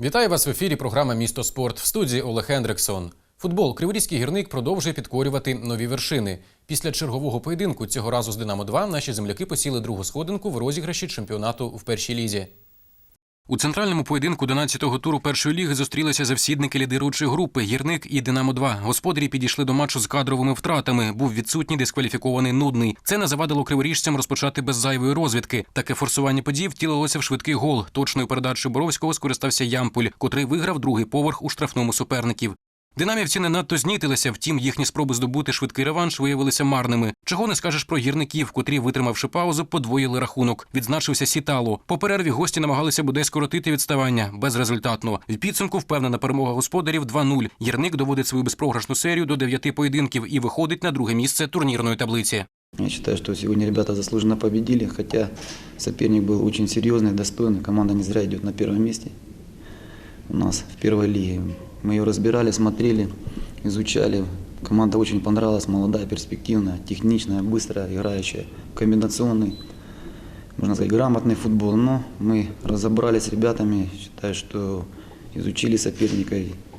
Вітаю вас в ефірі. Програма Місто спорт в студії Олег Хендриксон. Футбол Криворізький гірник продовжує підкорювати нові вершини. Після чергового поєдинку цього разу з Динамо 2 наші земляки посіли другу сходинку в розіграші чемпіонату в першій лізі. У центральному поєдинку 11-го туру першої ліги зустрілися завсідники лідируючої групи Гірник і Динамо 2 Господарі підійшли до матчу з кадровими втратами. Був відсутній дискваліфікований нудний. Це не завадило криворіжцям розпочати без зайвої розвідки. Таке форсування подій втілилося в швидкий гол. Точною передачею Боровського скористався Ямпуль, котрий виграв другий поверх у штрафному суперників. Динамівці не надто знітилися, втім їхні спроби здобути швидкий реванш виявилися марними. Чого не скажеш про гірників, котрі, витримавши паузу, подвоїли рахунок. Відзначився Сітало. По перерві гості намагалися бодай скоротити відставання безрезультатно. В підсумку впевнена перемога господарів 2-0. Гірник доводить свою безпрограшну серію до дев'яти поєдинків і виходить на друге місце турнірної таблиці. Я считаю, что сегодня ребята заслуженно победили, хотя соперник был очень серьезный, достойный. Команда не зря идет на первом месте У нас в первой лиге. Мы ее разбирали, смотрели, изучали. Команда очень понравилась, молодая, перспективная, техничная, быстрая, играющая, комбинационный, можно сказать, грамотный футбол. Но мы разобрались с ребятами, считаю, что изучили соперника,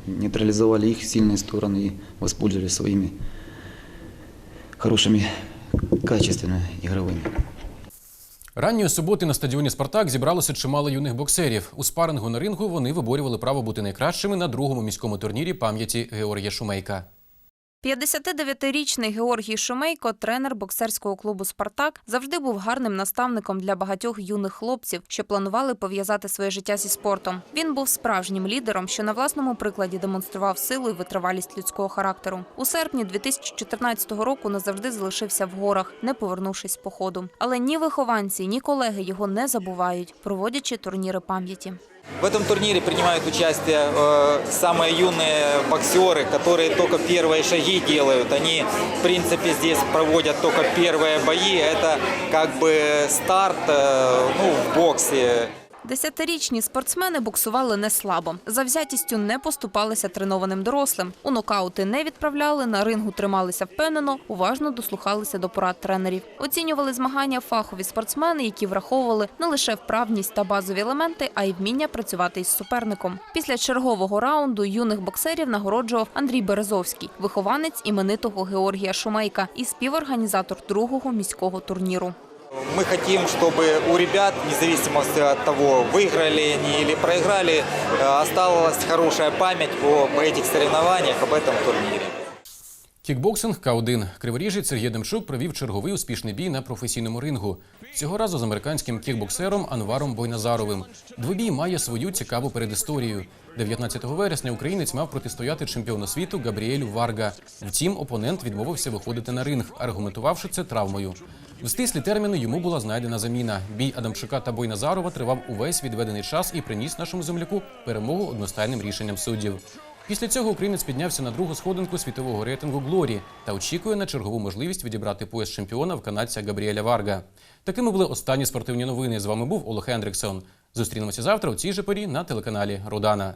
нейтрализовали их сильные стороны и воспользовались своими хорошими качественными игровыми. Ранньої суботи на стадіоні Спартак зібралося чимало юних боксерів. У спарингу на рингу вони виборювали право бути найкращими на другому міському турнірі пам'яті Георгія Шумейка. 59-річний Георгій Шумейко, тренер боксерського клубу Спартак, завжди був гарним наставником для багатьох юних хлопців, що планували пов'язати своє життя зі спортом. Він був справжнім лідером, що на власному прикладі демонстрував силу і витривалість людського характеру. У серпні 2014 року назавжди залишився в горах, не повернувшись з походу. Але ні вихованці, ні колеги його не забувають, проводячи турніри пам'яті. В этом турнире принимают участие э, самые юные боксеры, которые только первые шаги делают. Они, в принципе, здесь проводят только первые бои. Это как бы старт э, ну, в боксе. Десятирічні спортсмени боксували не слабо. Завзятістю не поступалися тренованим дорослим. У нокаути не відправляли, на рингу трималися впевнено, уважно дослухалися до порад тренерів. Оцінювали змагання фахові спортсмени, які враховували не лише вправність та базові елементи, а й вміння працювати із суперником. Після чергового раунду юних боксерів нагороджував Андрій Березовський, вихованець іменитого Георгія Шумейка і співорганізатор другого міського турніру. Мы хотим, чтобы у ребят, вне зависимости от того, выиграли они или проиграли, э, осталась хорошая память об этих соревнованиях, об этом турнире. Кікбоксинг К1. Криворіжець Сергій Демчук провів черговий успішний бій на професійному рингу. Цього разу з американським кікбоксером Анваром Бойназаровим. Двобій має свою цікаву передісторію. 19 вересня українець мав протистояти чемпіону світу Габріелю Варга. Втім, опонент відмовився виходити на ринг, аргументувавши це травмою. В стислі терміни йому була знайдена заміна. Бій Адамчука та Бойназарова тривав увесь відведений час і приніс нашому земляку перемогу одностайним рішенням суддів. Після цього українець піднявся на другу сходинку світового рейтингу Глорі та очікує на чергову можливість відібрати пояс чемпіона в канадця Габріеля Варга. Такими були останні спортивні новини. З вами був Олег Хендриксон. Зустрінемося завтра у цій же порі на телеканалі Родана.